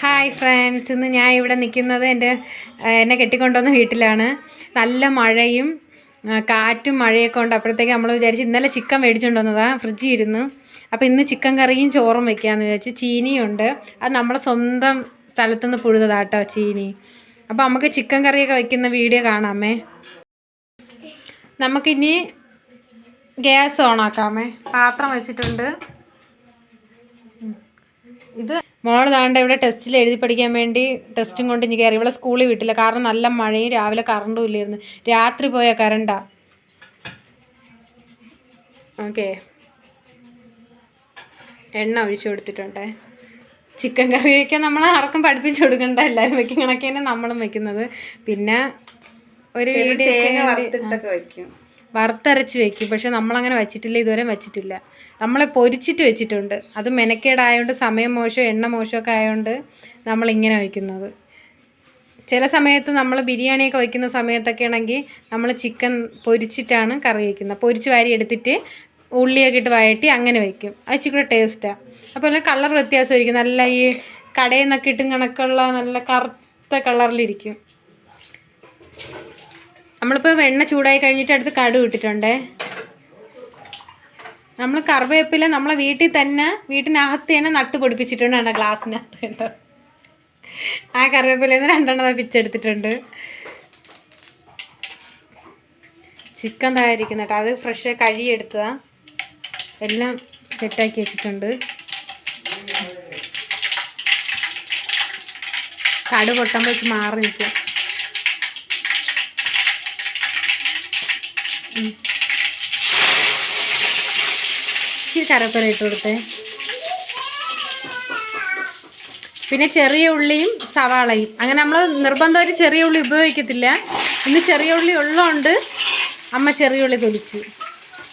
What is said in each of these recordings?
Hi friends ഇന്ന് ഞാൻ ഇവിടെ നിൽക്കുന്നത് എന്റെ എന്നെ കെട്ടിക്കൊണ്ടുവന്ന വീട്ടിലാണ്. നല്ല മഴയും കാറ്റും മഴയൊക്കെ ഉണ്ട്. അപ്പോഴത്തേക്ക് നമ്മൾ വിചാരിച്ച് ഇന്നലെ ചിക്കൻ മേടിച്ചുകൊണ്ട് വന്നതാണ് ഫ്രിഡ്ജിൽ ഇരുന്ന്. അപ്പോൾ ഇന്ന് ചിക്കൻ കറിയും ചോറും വെക്കാമെന്ന് വിചാരിച്ച് ചീനിയുണ്ട്. അത് നമ്മളെ സ്വന്തം സ്ഥലത്തുനിന്ന് കേട്ടോ ചീനി. അപ്പോൾ നമുക്ക് ചിക്കൻ കറിയൊക്കെ വയ്ക്കുന്ന വീഡിയോ കാണാമേ. നമുക്കിനി ഗ്യാസ് ഓണാക്കാമേ. പാത്രം വെച്ചിട്ടുണ്ട്. ഇത് മോൾ താണ്ട ഇവിടെ ടെസ്റ്റിൽ എഴുതി പഠിക്കാൻ വേണ്ടി ടെസ്റ്റും കൊണ്ട് ഇനി കയറി ഇവിടെ സ്കൂളിൽ വിട്ടില്ല. കാരണം നല്ല മഴയും രാവിലെ കറണ്ടും ഇല്ലായിരുന്നു. രാത്രി പോയ കറണ്ടാ ഓക്കെ. എണ്ണ ഒഴിച്ചു കൊടുത്തിട്ടുണ്ടേ. ചിക്കൻ കറിയൊക്കെ നമ്മൾ ആർക്കും പഠിപ്പിച്ചു കൊടുക്കണ്ട. എല്ലാവരും വെക്കും കണക്ക് നമ്മളും വെക്കുന്നത്. പിന്നെ ഒരു വീഡിയോ വറുത്തിട്ടൊക്കെ വെക്കും. വറുത്തരച്ച് വെക്കും. പക്ഷെ നമ്മളങ്ങനെ വെച്ചിട്ടില്ല ഇതുവരെ വെച്ചിട്ടില്ല. നമ്മളെ പൊരിച്ചിട്ട് വെച്ചിട്ടുണ്ട്. അത് മെനക്കേടായതുകൊണ്ട് സമയം മോശം എണ്ണ മോശമൊക്കെ ആയതുകൊണ്ട് നമ്മളിങ്ങനെ വയ്ക്കുന്നത്. ചില സമയത്ത് നമ്മൾ ബിരിയാണിയൊക്കെ വയ്ക്കുന്ന സമയത്തൊക്കെ ആണെങ്കിൽ നമ്മൾ ചിക്കൻ പൊരിച്ചിട്ടാണ് കറി വയ്ക്കുന്നത്. പൊരിച്ച് വാരി എടുത്തിട്ട് ഉള്ളിയൊക്കെ ഇട്ട് വഴറ്റി അങ്ങനെ വയ്ക്കും. അത് ഇച്ചിരി കൂടെ ടേസ്റ്റാണ് അപ്പോൾ നല്ല കളർ വ്യത്യാസമായിരിക്കും. നല്ല ഈ കടയിൽ നിന്നൊക്കെ ഇട്ടും കണക്കുള്ള നല്ല കറുത്ത കളറിലിരിക്കും നമ്മളിപ്പോൾ വെണ്ണ ചൂടായി കഴിഞ്ഞിട്ട് അടുത്ത് കടു ഇട്ടിട്ടുണ്ടേ. നമ്മൾ കറിവേപ്പില നമ്മളെ വീട്ടിൽ തന്നെ വീട്ടിനകത്ത് തന്നെ നട്ട് പൊടിപ്പിച്ചിട്ടുണ്ട് ഗ്ലാസ്സിനകത്ത് ആ കറിവേപ്പില രണ്ടെണ്ണം പിച്ചെടുത്തിട്ടുണ്ട്. ചിക്കൻ തയ്യാറിക്കുന്ന കേട്ടോ. അത് ഫ്രഷ് കഴുകിയെടുത്തതാ. എല്ലാം സെറ്റാക്കി വെച്ചിട്ടുണ്ട്. കടു പൊട്ടുമ്പോൾ മാറി നിൽക്കുക ഇച്ചിരി കറിവേപ്പില ഇട്ട് കൊടുത്തേ. പിന്നെ ചെറിയ ഉള്ളിയും സവാളയും. അങ്ങനെ നമ്മൾ നിർബന്ധമായിട്ട് ചെറിയ ഉള്ളി ഉപയോഗിക്കത്തില്ല. ഇന്ന് ചെറിയ ഉള്ളി ഉള്ളതുകൊണ്ട് അമ്മ ചെറിയ ഉള്ളി തൊലിച്ച്.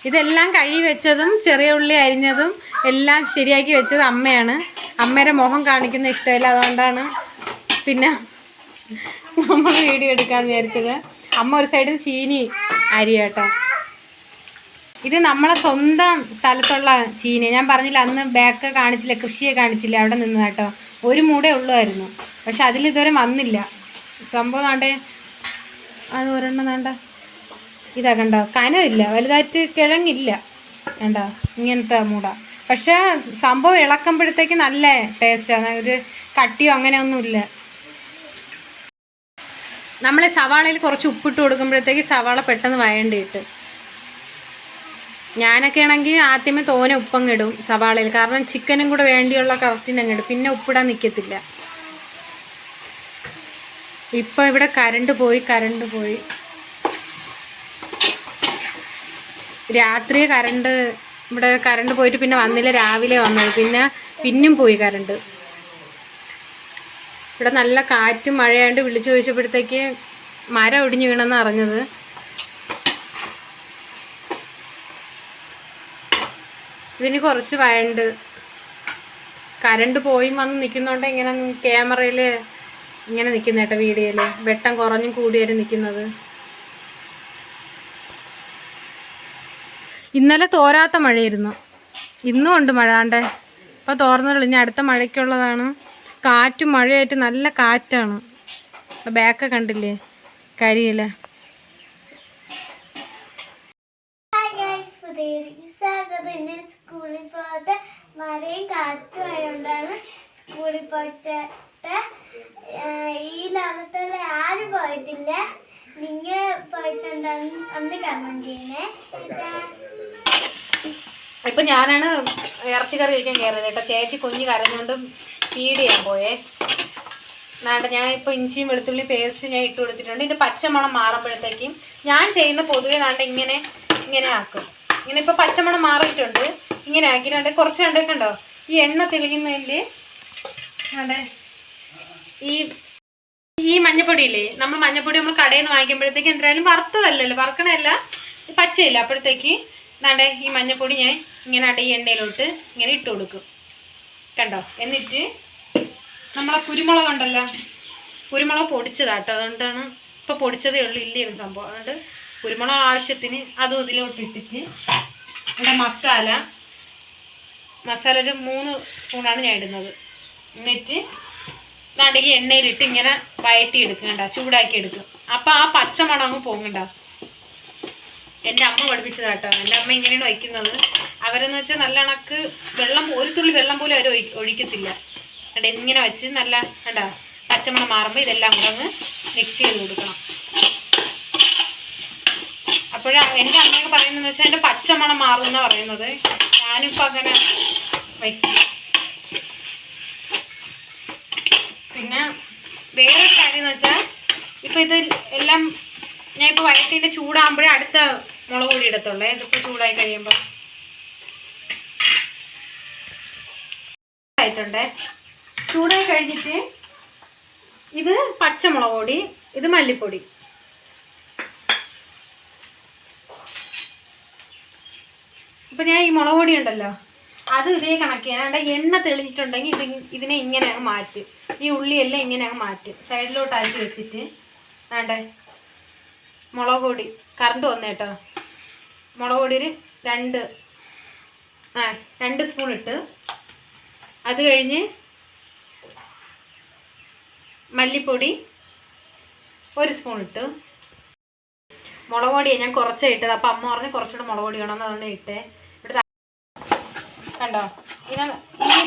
ഇതെല്ലാം കഴുകി വെച്ചതും ചെറിയ ഉള്ളി അരിഞ്ഞതും എല്ലാം ശരിയാക്കി വെച്ചത് അമ്മയാണ്. അമ്മയുടെ മുഖം കാണിക്കുന്ന ഇഷ്ടമില്ല അതുകൊണ്ടാണ് പിന്നെ നമ്മൾ വീഡിയോ എടുക്കാമെന്ന് വിചാരിച്ചത്. അമ്മ ഒരു സൈഡിൽ ചീനി അരി കേട്ടോ. ഇത് നമ്മളെ സ്വന്തം സ്ഥലത്തുള്ള ചീന. ഞാൻ പറഞ്ഞില്ല അന്ന് ബാക്ക് കാണിച്ചില്ല കൃഷിയെ കാണിച്ചില്ല അവിടെ നിന്ന് കേട്ടോ. ഒരു മൂടേ ഉള്ളുമായിരുന്നു പക്ഷെ അതിൽ ഇതുവരെ വന്നില്ല. സംഭവം വേണ്ടേ അത് ഒരെണ്ണം വേണ്ട. ഇതാ കണ്ടോ കനമില്ല വലുതായിട്ട് കിഴങ്ങില്ല. കണ്ടോ ഇങ്ങനത്തെ മൂട. പക്ഷെ സംഭവം ഇളക്കുമ്പോഴത്തേക്ക് നല്ല ടേസ്റ്റാണ് ഒരു കട്ടിയോ അങ്ങനെയൊന്നുമില്ല. നമ്മൾ സവാളയിൽ കുറച്ച് ഉപ്പിട്ട് കൊടുക്കുമ്പോഴത്തേക്ക് സവാള പെട്ടെന്ന് വയണ്ടിയിട്ട്. ഞാനൊക്കെ ആണെങ്കിൽ ആദ്യമേ തോനെ ഉപ്പങ്ങ് ഇടും സവാളയിൽ. കാരണം ചിക്കനും കൂടെ വേണ്ടിയുള്ള കറക്റ്റിന് അങ്ങ് ഇടും. പിന്നെ ഉപ്പിടാൻ നിൽക്കത്തില്ല ഇപ്പം ഇവിടെ കരണ്ട് പോയി കരണ്ട് പോയി. രാത്രി കരണ്ട് ഇവിടെ കരണ്ട് പോയിട്ട് പിന്നെ വന്നില്ല രാവിലെ വന്നത്. പിന്നെ പിന്നും പോയി കരണ്ട്. ഇവിടെ നല്ല കാറ്റും മഴയായിട്ട് വിളിച്ചു ചോദിച്ചപ്പോഴത്തേക്ക് മരം ഒടിഞ്ഞു വീണെന്ന് അറിഞ്ഞത്. ഇതിന് കുറച്ച് വയണ്ട്. കരണ്ട് പോയി വന്ന് നിൽക്കുന്നോണ്ട് ഇങ്ങനെ ക്യാമറയിൽ ഇങ്ങനെ നിൽക്കുന്ന കേട്ടോ വീഡിയോയിൽ വെട്ടം കുറഞ്ഞും കൂടിയാലും നിൽക്കുന്നത് ഇന്നലെ തോരാത്ത മഴയായിരുന്നു. ഇന്നും ഉണ്ട് മഴ ആണ്ടേ അപ്പോൾ തോർന്നുള്ളൂ ഇനി അടുത്ത മഴയ്ക്കുള്ളതാണ്. കാറ്റും മഴയായിട്ട് നല്ല കാറ്റാണ്. ബാക്ക് കണ്ടില്ലേ? കരിയില. സ്കൂളിൽ പോയിട്ട് മഴയും കാറ്റുമായോണ്ടാണ് സ്കൂളിൽ പോയിട്ട് ഈ ലോകത്തുള്ള ആരും പോയിട്ടില്ല. നിങ്ങൾ പോയിട്ടുണ്ടെന്ന് ഒന്ന് കമന്റ് ചെയ്യണേ. ഇപ്പൊ ഞാനാണ് ഇറച്ചി കറി കഴിക്കാൻ കയറിയത് കേട്ടോ. ചേച്ചി കുഞ്ഞു കരഞ്ഞുകൊണ്ട് ഫീഡ് ചെയ്യാൻ പോയേ. വേണ്ട ഞാൻ ഇപ്പോൾ ഇഞ്ചിയും വെളുത്തുള്ളി പേസ്റ്റ് ഞാൻ ഇട്ട് കൊടുത്തിട്ടുണ്ട്. ഇതിന്റെ പച്ചമണം മാറുമ്പോഴത്തേക്കും ഞാൻ ചെയ്യുന്ന പൊതുവെ നാണ്ട ഇങ്ങനെ ഇങ്ങനെ ആക്കും. ഇങ്ങനെ ഇപ്പോൾ പച്ചമണം മാറിയിട്ടുണ്ട്. ഇങ്ങനെ ആക്കിയിട്ടുണ്ട് കുറച്ച് കണ്ടൊക്കെ ഈ എണ്ണ തെളിയുന്നതിൽ അതെ ഈ ഈ മഞ്ഞപ്പൊടിയില്ലേ? നമ്മൾ മഞ്ഞപ്പൊടി നമ്മൾ കടയിൽ നിന്ന് വാങ്ങിക്കുമ്പോഴത്തേക്ക് എന്തായാലും വറുത്തതല്ലല്ലോ വറുക്കണമല്ല പച്ചയില്ല. അപ്പോഴത്തേക്ക് നാണ്ടേ ഈ മഞ്ഞപ്പൊടി ഞാൻ ഇങ്ങനെ അട ഈ എണ്ണയിലോട്ട് ഇങ്ങനെ ഇട്ട് കൊടുക്കും. കണ്ടോ? എന്നിട്ട് നമ്മളെ കുരുമുളക് ഉണ്ടല്ലോ കുരുമുളക് പൊടിച്ചതാട്ടോ. അതുകൊണ്ടാണ് ഇപ്പോൾ പൊടിച്ചതേ ഉള്ളൂ. ഇല്ലായിരുന്നു സംഭവം. അതുകൊണ്ട് കുരുമുളക് ആവശ്യത്തിന് അതും ഇതിലോട്ട് ഇട്ടിട്ട് ഇവിടെ മസാല മസാല ഒരു മൂന്ന് സ്പൂണാണ് ഞാൻ ഇടുന്നത്. എന്നിട്ട് നടുകി എണ്ണയിലിട്ട് ഇങ്ങനെ വയറ്റി എടുക്കണ്ട ചൂടാക്കി എടുക്കും അപ്പം ആ പച്ചമണം അങ്ങ് പോകണ്ട എന്റെ അമ്മ പഠിപ്പിച്ചതാട്ടോ. എന്റെ അമ്മ ഇങ്ങനെയാണ് വയ്ക്കുന്നത്. അവരെന്ന് വെച്ചാൽ നല്ല കണക്ക് വെള്ളം ഒരു തുള്ളി വെള്ളം പോലും അവർ ഒഴി- ഒഴിക്കത്തില്ല. കണ്ട? ഇങ്ങനെ വെച്ച് നല്ല കണ്ട? പച്ചമണം മാറുമ്പോൾ ഇതെല്ലാം കൂടെ ഒന്ന് മിക്സ് ചെയ്ത് കൊടുക്കണം. അപ്പോഴാ എന്റെ അമ്മയൊക്കെ പറയുന്നതെന്ന് വെച്ചാൽ എന്റെ പച്ചമണം മാറുമെന്നാണ് പറയുന്നത്. ഞാനിപ്പോൾ അങ്ങനെ വയ്ക്കും പിന്നെ വേറെ കാര്യം എന്ന് വെച്ചാൽ ഇപ്പം ഇത് എല്ലാം ഞാൻ ഇപ്പോൾ വയറ്റിന്റെ ചൂടാകുമ്പോഴേ അടുത്ത മുളക് പൊടി ഇടത്തുള്ളേ. ഇതിപ്പോൾ ചൂടായി കഴിയുമ്പോൾ ആയിട്ടുണ്ടേ. ചൂടായി കഴിഞ്ഞിട്ട് ഇത് പച്ചമുളക് പൊടി ഇത് മല്ലിപ്പൊടി. ഇപ്പം ഞാൻ ഈ മുളക് പൊടി ഉണ്ടല്ലോ അത് ഇതേ കണക്ക് ചെയ്യാൻ എണ്ണ തെളിഞ്ഞിട്ടുണ്ടെങ്കിൽ ഇത് ഇതിനെ ഇങ്ങനെ അങ്ങ് മാറ്റി. ഈ ഉള്ളിയെല്ലാം ഇങ്ങനെ അങ്ങ് മാറ്റി. സൈഡിലോട്ട് അരിച്ച് വെച്ചിട്ട് വേണ്ടേ മുളക് പൊടി. കറണ്ട് വന്നു കേട്ടോ. മുളക് പൊടിയിൽ രണ്ട് ആ രണ്ട് സ്പൂൺ ഇട്ട് അത് കഴിഞ്ഞ് മല്ലിപ്പൊടി ഒരു സ്പൂൺ ഇട്ട്. മുളക് പൊടിയാണ് ഞാൻ കുറച്ചേ ഇട്ടത്. അപ്പം അമ്മ പറഞ്ഞ് കുറച്ചുകൂടെ മുളക് പൊടി വേണം അതുകൊണ്ട് ഇട്ടേ. ഇവിടെ കണ്ടോ? ഇനി ഈ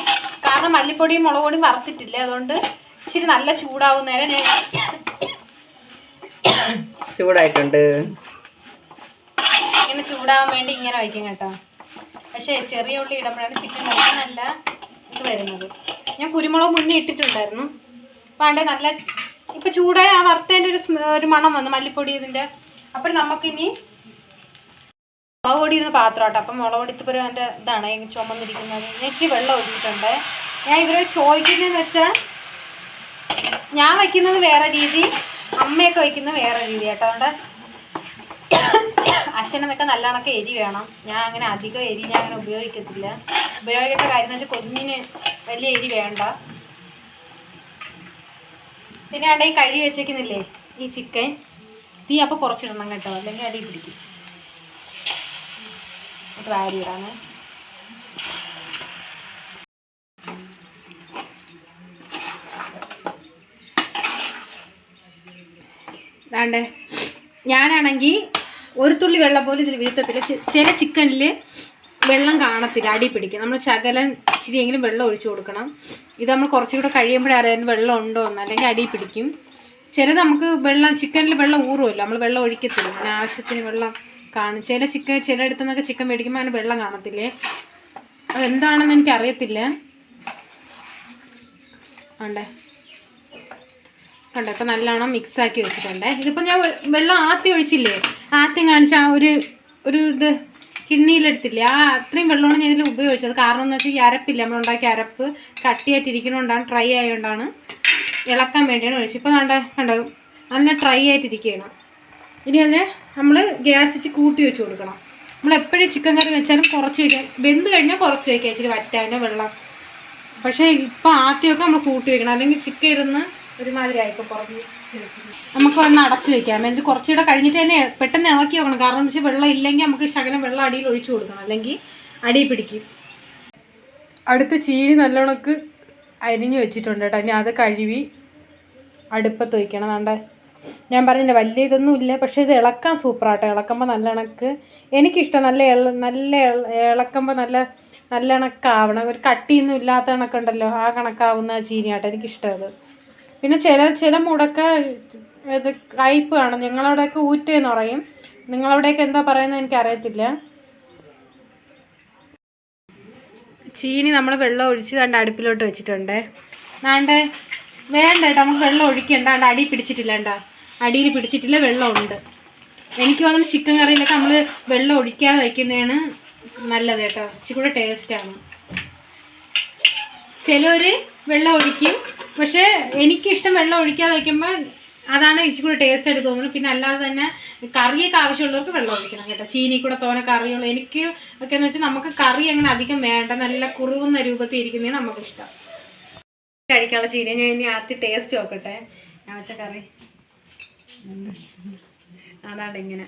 കാരണം മല്ലിപ്പൊടിയും മുളക് പൊടിയും വറുത്തിട്ടില്ല? അതുകൊണ്ട് ഇച്ചിരി നല്ല ചൂടാവുന്നേരം ഞാൻ ചൂടായിട്ടുണ്ട്. ഇങ്ങനെ ചൂടാവാൻ വേണ്ടി ഇങ്ങനെ വയ്ക്കും കേട്ടോ. പക്ഷേ ചെറിയ ഉള്ളി ഇടുമ്പോഴാണ് ചിക്കൻ കറിക്ക് നല്ല ഇത് വരുന്നത്. ഞാൻ കുരുമുളക് മുന്നേ ഇട്ടിട്ടുണ്ടായിരുന്നു. പാണ്ടേ നല്ല ഇപ്പം ചൂടായ ആ വറുത്തതിന്റെ ഒരു ഒരു മണം വന്നു മല്ലിപ്പൊടി ഇതിന്റെ. അപ്പം നമുക്കിനി മുളക് പൊടി ഇരുന്ന പാത്രം കേട്ടോ അപ്പം മുളക് പൊടി ഇപ്പോൾ എന്റെ ഇതാണ് ചുമന്നിരിക്കുന്നത്. എനിക്ക് വെള്ളം ഒഴിച്ചിട്ടുണ്ട്. ഞാൻ ഇവരോട് ചോദിക്കുന്നതെന്ന് വെച്ചാൽ ഞാൻ വയ്ക്കുന്നത് വേറെ രീതി അമ്മയൊക്കെ വയ്ക്കുന്നത് വേറെ രീതി കേട്ടോ അതുകൊണ്ട് അച്ഛനൊക്കെ നല്ല കണക്ക് എരി വേണം. ഞാൻ അങ്ങനെ അധികം എരി ഞാൻ അങ്ങനെ ഉപയോഗിക്കത്തില്ല. ഉപയോഗിക്കേണ്ട കാര്യം എന്ന് വെച്ചാൽ കുഞ്ഞിന് വലിയ എരി വേണ്ട. പിന്നെ അവിടെ ഈ കഴുകി വെച്ചേക്കുന്നില്ലേ ഈ ചിക്കൻ. തീ അപ്പോൾ കുറച്ചിടണം കേട്ടോ. അല്ലെങ്കിൽ അടി പിടിക്കും. വാരി ഇടാണ് വേണ്ടേ ഞാനാണെങ്കിൽ ഒരു തുള്ളി വെള്ളം പോലും ഇതിൽ വീഴ്ത്തത്തില്ല ചില ചിക്കനിൽ വെള്ളം കാണത്തില്ല അടി പിടിക്കും. നമ്മൾ ശകലം ഇച്ചിരിയെങ്കിലും വെള്ളം ഒഴിച്ചു കൊടുക്കണം. ഇത് നമ്മൾ കുറച്ചുകൂടെ കഴിയുമ്പോഴേ അറിയാൻ വെള്ളം ഉണ്ടോ എന്ന്. അല്ലെങ്കിൽ അടി പിടിക്കും. ചിലത് നമുക്ക് വെള്ളം ചിക്കനിൽ വെള്ളം ഊറുമല്ലോ. നമ്മൾ വെള്ളം ഒഴിക്കത്തില്ല. അങ്ങനെ ആവശ്യത്തിന് വെള്ളം കാണും. ചില ചിക്കൻ ചിലയിടത്തു നിന്നൊക്കെ ചിക്കൻ മേടിക്കുമ്പോൾ അതിന് വെള്ളം കാണത്തില്ലേ? അതെന്താണെന്ന് എനിക്കറിയത്തില്ല. ഉണ്ടേ കണ്ടോ ഇപ്പം നല്ലോണം മിക്സാക്കി വെച്ചിട്ടുണ്ട്. ഇതിപ്പോൾ ഞാൻ വെള്ളം ആത്തി ഒഴിച്ചില്ലേ? ആദ്യം കാണിച്ച ആ ഒരു ഒരു ഇത് കിണ്ണിയിലെടുത്തില്ലേ? ആ അത്രയും വെള്ളമാണ് ഞാൻ ഇതിൽ ഉപയോഗിച്ചത്. കാരണം എന്ന് വെച്ചാൽ ഈ അരപ്പില്ല? നമ്മൾ ഉണ്ടാക്കിയ അരപ്പ് കട്ടിയായിട്ടിരിക്കണോണ്ടാണ് ഡ്രൈ ആയതുകൊണ്ടാണ് ഇളക്കാൻ വേണ്ടിയാണ് ഒഴിച്ചത്. ഇപ്പോൾ കണ്ട കണ്ടോ? നല്ല ഡ്രൈ ആയിട്ടിരിക്കുകയാണ് ഇനി അതിനെ നമ്മൾ ഗ്യാസ് വെച്ച് കൂട്ടി വെച്ച് കൊടുക്കണം. നമ്മൾ എപ്പോഴും ചിക്കൻ കറി വെച്ചാലും കുറച്ച് വയ്ക്കാം വെന്ത് കഴിഞ്ഞാൽ കുറച്ച് വയ്ക്കുക ഇച്ചിരി വറ്റാന്റെ വെള്ളം. പക്ഷേ ഇപ്പം ആദ്യമൊക്കെ നമ്മൾ കൂട്ടി വയ്ക്കണം അല്ലെങ്കിൽ ചിക്കൻ ഇരുന്ന് നമുക്ക് ഒന്ന് അടച്ചു വെക്കാം. എന്നിട്ട് കുറച്ചുകൂടെ കഴിഞ്ഞിട്ട് തന്നെ പെട്ടെന്ന് ഇളക്കി വെക്കണം. കാരണം വെച്ചാൽ വെള്ളം ഇല്ലെങ്കിൽ നമുക്ക് ശകലം വെള്ളം അടിയിൽ ഒഴിച്ചു കൊടുക്കണം. അല്ലെങ്കിൽ അടി പിടിക്കും. അടുത്ത് ചീനി നല്ലോണക്ക് അരിഞ്ഞു വെച്ചിട്ടുണ്ട് കേട്ടോ. ഇനി അത് കഴുകി അടുപ്പത്ത് വയ്ക്കണം വേണ്ടേ. ഞാൻ പറഞ്ഞില്ല വലിയ ഇതൊന്നും ഇല്ല. പക്ഷേ ഇത് ഇളക്കാൻ സൂപ്പറാട്ടോ ഇളക്കുമ്പോൾ നല്ല ഇണക്ക് എനിക്കിഷ്ടം നല്ല നല്ല ഇള- ഇളക്കുമ്പോൾ നല്ല നല്ല ഇണക്കാവണം ഒരു കട്ടിയൊന്നും ഇല്ലാത്ത കണക്കുണ്ടല്ലോ. ആ കണക്കാവുന്ന ചീനിയാട്ടോ. എനിക്കിഷ്ടം അത്. പിന്നെ ചില ചില മുടക്ക ഇത് കയ്പ് കാണും നിങ്ങളവിടെയൊക്കെ ഊറ്റെന്ന് പറയും. നിങ്ങളവിടെയൊക്കെ എന്താ പറയുന്നത് എനിക്കറിയത്തില്ല. ചീനി നമ്മൾ വെള്ളം ഒഴിച്ച് കണ്ട് അടുപ്പിലോട്ട് വെച്ചിട്ടുണ്ടേ. വേണ്ടേ വേണ്ട കേട്ടോ നമുക്ക് വെള്ളം ഒഴിക്കണ്ട. കണ്ട അടി പിടിച്ചിട്ടില്ല കണ്ട അടിയിൽ പിടിച്ചിട്ടില്ല വെള്ളമുണ്ട് എനിക്ക് തോന്നുന്നു ചിക്കൻ കറിയിലൊക്കെ നമ്മൾ വെള്ളം ഒഴിക്കാതെ വയ്ക്കുന്നതാണ് നല്ലത് കേട്ടോ ഇച്ചിരി കൂടെ ടേസ്റ്റാണ് ചിലർ വെള്ളം ഒഴിക്കും പക്ഷേ എനിക്കിഷ്ടം വെള്ളം ഒഴിക്കാതെ വയ്ക്കുമ്പോൾ അതാണ് ഇച്ചിരി കൂടെ ടേസ്റ്റ് ആയിട്ട് തോന്നുന്നത്. പിന്നെ അല്ലാതെ തന്നെ കറിയൊക്കെ ആവശ്യമുള്ളവർക്ക് വെള്ളം ഒഴിക്കണം കേട്ടോ. ചീനി കൂടെ തോനെ കറിയുള്ള എനിക്ക് ഒക്കെ എന്ന് വെച്ചാൽ നമുക്ക് കറി അങ്ങനെ അധികം വേണ്ട. നല്ല കുറുവുന്ന രൂപത്തിൽ ഇരിക്കുന്നതാണ് നമുക്കിഷ്ടം. കഴിക്കാനുള്ള ചീനി ഞാൻ ഇനി ആദ്യം ടേസ്റ്റ് നോക്കട്ടെ. ഞാൻ വെച്ച കറി. അതാണ്ട് ഇങ്ങനെ.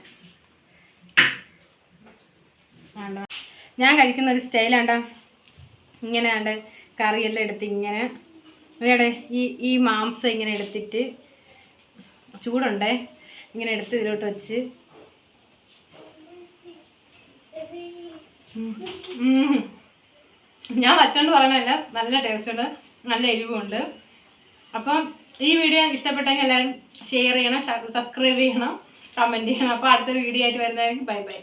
ഞാൻ കഴിക്കുന്ന ഒരു സ്റ്റൈലാണ്ടാ ഇങ്ങനെ ആണ്ട് കറിയെല്ലാം എടുത്ത് ഇങ്ങനെ വേടെ ഈ ഈ മാംസം ഇങ്ങനെ എടുത്തിട്ട് ചൂടുണ്ടേ ഇങ്ങനെ എടുത്ത് ഇതിലോട്ട് വെച്ച്. ഞാൻ വച്ചോണ്ട് പറയണല്ല നല്ല ടേസ്റ്റ് ഉണ്ട് നല്ല എരിവുണ്ട്. അപ്പം ഈ വീഡിയോ ഇഷ്ടപ്പെട്ടെങ്കിൽ എല്ലാവരും ഷെയർ ചെയ്യണം സബ്സ്ക്രൈബ് ചെയ്യണം കമന്റ് ചെയ്യണം. അപ്പോൾ അടുത്തൊരു വീഡിയോ ആയിട്ട് വരുന്നതായിരിക്കും ബൈ ബൈ